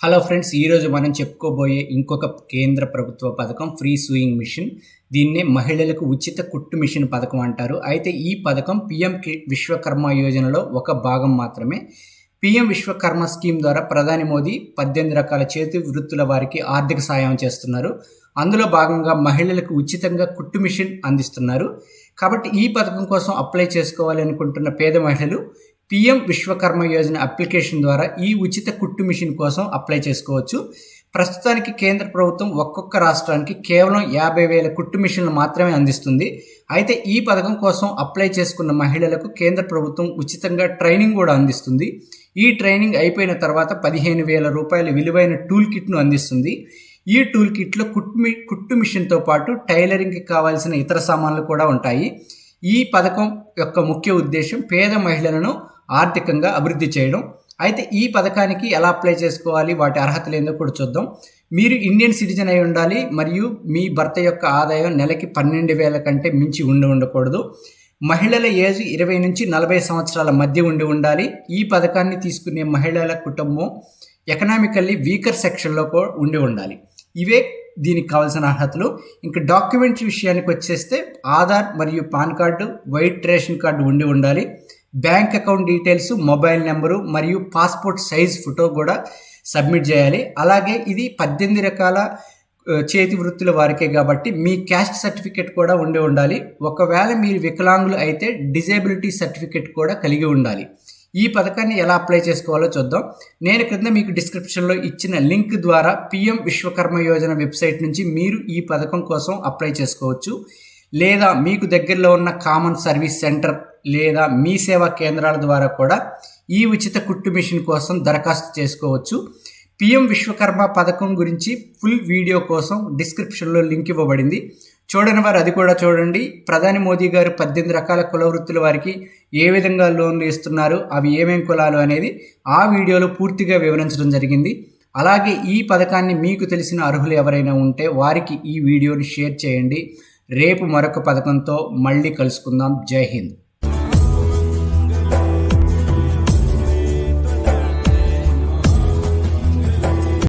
Hello friends ఈరోజు మనం చెప్పుకోబోయే ఇంకొక కేంద్ర ప్రభుత్వ పథకం ఫ్రీ సూయింగ్ మిషన్ దీన్నే మహిళలకు ఉచిత కుట్టు మిషన్ పథకం అంటారు. అయితే ఈ పథకం పిఎం విశ్వకర్మ యోజనలో ఒక భాగం మాత్రమే. పిఎం విశ్వకర్మ స్కీమ్ ద్వారా ప్రధాని మోదీ పద్దెనిమిది రకాల చేతి వృత్తుల వారికి ఆర్థిక సాయం చేస్తున్నారు. అందులో భాగంగా మహిళలకు ఉచితంగా కుట్టు మిషన్ అందిస్తున్నారు. కాబట్టి ఈ పథకం కోసం అప్లై చేసుకోవాలి అనుకుంటున్న పేద మహిళలు పిఎం విశ్వకర్మ యోజన అప్లికేషన్ ద్వారా ఈ ఉచిత కుట్టు మిషన్ కోసం అప్లై చేసుకోవచ్చు. ప్రస్తుతానికి కేంద్ర ప్రభుత్వం ఒక్కొక్క రాష్ట్రానికి కేవలం యాభై వేల కుట్టు మిషన్లు మాత్రమే అందిస్తుంది. అయితే ఈ పథకం కోసం అప్లై చేసుకున్న మహిళలకు కేంద్ర ప్రభుత్వం ఉచితంగా ట్రైనింగ్ కూడా అందిస్తుంది. ఈ ట్రైనింగ్ అయిపోయిన తర్వాత పదిహేను వేల రూపాయల విలువైన టూల్ కిట్ను అందిస్తుంది. ఈ టూల్ కిట్లో కుట్టు కుట్టు మిషన్తో పాటు టైలరింగ్కి కావాల్సిన ఇతర సామాన్లు కూడా ఉంటాయి. ఈ పథకం యొక్క ముఖ్య ఉద్దేశం పేద మహిళలను ఆర్థికంగా అభివృద్ధి చేయడం. అయితే ఈ పథకానికి ఎలా అప్లై చేసుకోవాలి? వాటి అర్హతలు ఏందో కూడా చూద్దాం. మీరు ఇండియన్ సిటిజన్ అయి ఉండాలి మరియు మీ భర్త యొక్క ఆదాయం నెలకి పన్నెండు వేల కంటే మించి ఉండి ఉండకూడదు. మహిళల ఏజ్ ఇరవై నుంచి నలభై సంవత్సరాల మధ్య ఉండి ఉండాలి. ఈ పథకాన్ని తీసుకునే మహిళల కుటుంబం ఎకనామికల్లీ వీకర్ సెక్షన్లో కూడా ఉండి ఉండాలి. ఇవే దీనికి కావాల్సిన అర్హతలు. ఇంకా డాక్యుమెంట్స్ విషయానికి వచ్చేస్తే ఆధార్ మరియు pan card white ration card ఉండి ఉండాలి. Bank account details mobile number మరియు పాస్పోర్ట్ సైజ్ ఫోటో కూడా సబ్మిట్ చేయాలి. అలాగే ఇది పద్దెనిమిది రకాల చేతి వృత్తుల వారికే కాబట్టి మీ క్యాస్ట్ సర్టిఫికేట్ కూడా ఉండి ఉండాలి. ఒకవేళ మీరు వికలాంగులు అయితే డిజేబిలిటీ సర్టిఫికేట్ కూడా కలిగి ఉండాలి. ఈ పథకాన్ని ఎలా అప్లై చేసుకోవాలో చూద్దాం. నేను క్రింద మీకు డిస్క్రిప్షన్లో ఇచ్చిన లింక్ ద్వారా పిఎం విశ్వకర్మ యోజన వెబ్సైట్ నుంచి మీరు ఈ పథకం కోసం అప్లై చేసుకోవచ్చు. లేదా మీకు దగ్గరలో ఉన్న కామన్ సర్వీస్ సెంటర్ లేదా మీ సేవా కేంద్రాల ద్వారా కూడా ఈ ఉచిత కుట్టు మిషన్ కోసం దరఖాస్తు చేసుకోవచ్చు. పిఎం విశ్వకర్మ పథకం గురించి ఫుల్ వీడియో కోసం డిస్క్రిప్షన్లో లింక్ ఇవ్వబడింది. చూడని వారు అది కూడా చూడండి. ప్రధాని మోదీ గారు పద్దెనిమిది రకాల కుల వృత్తుల వారికి ఏ విధంగా లోన్లు ఇస్తున్నారు అవి ఏమేం కులాలు అనేది ఆ వీడియోలో పూర్తిగా వివరించడం జరిగింది. అలాగే ఈ పథకాన్ని మీకు తెలిసిన అర్హులు ఎవరైనా ఉంటే వారికి ఈ వీడియోని షేర్ చేయండి. రేపు మరొక పథకంతో మళ్ళీ కలుసుకుందాం. జై హింద్.